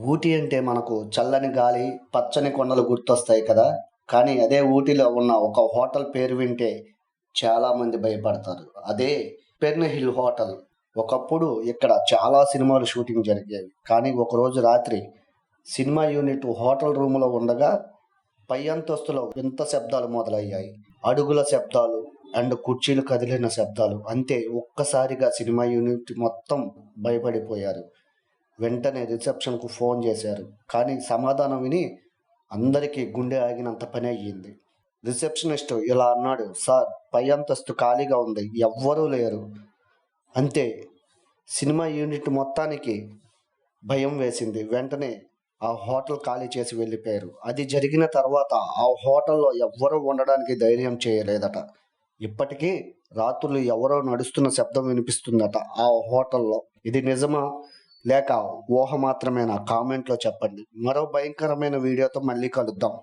ఊటీ అంటే మనకు చల్లని గాలి పచ్చని కొండలు గుర్తొస్తాయి కదా. కానీ అదే ఊటీలో ఉన్న ఒక హోటల్ పేరు వింటే చాలా మంది భయపడతారు. అదే పెర్న్ హిల్ హోటల్. ఒకప్పుడు ఇక్కడ చాలా సినిమాలు షూటింగ్ జరిగేవి. కానీ ఒకరోజు రాత్రి సినిమా యూనిట్ హోటల్ రూమ్లో ఉండగా పై అంతస్తులో వింత శబ్దాలు మొదలయ్యాయి. అడుగుల శబ్దాలు అండ్ కుర్చీలు కదిలిన శబ్దాలు. అంతే ఒక్కసారిగా సినిమా యూనిట్ మొత్తం భయపడిపోయారు. వెంటనే రిసెప్షన్కు ఫోన్ చేశారు. కానీ సమాధానం విని అందరికీ గుండె ఆగినంత పని అయ్యింది. రిసెప్షనిస్ట్ ఇలా అన్నాడు సార్ పై అంతస్తు ఖాళీగా ఉంది ఎవ్వరూ లేరు. అంతే సినిమా యూనిట్ మొత్తానికి భయం వేసింది. వెంటనే ఆ హోటల్ ఖాళీ చేసి వెళ్ళిపోయారు. అది జరిగిన తర్వాత ఆ హోటల్లో ఎవ్వరూ ఉండడానికి ధైర్యం చేయలేదట. ఇప్పటికీ రాత్రులు ఎవరో నడుస్తున్న శబ్దం వినిపిస్తుందట ఆ హోటల్లో. ఇది నిజమా? లేక ఊహ మాత్రమేనా? కామెంట్లో చెప్పండి. మరో భయంకరమైన వీడియోతో మళ్ళీ కలుద్దాం.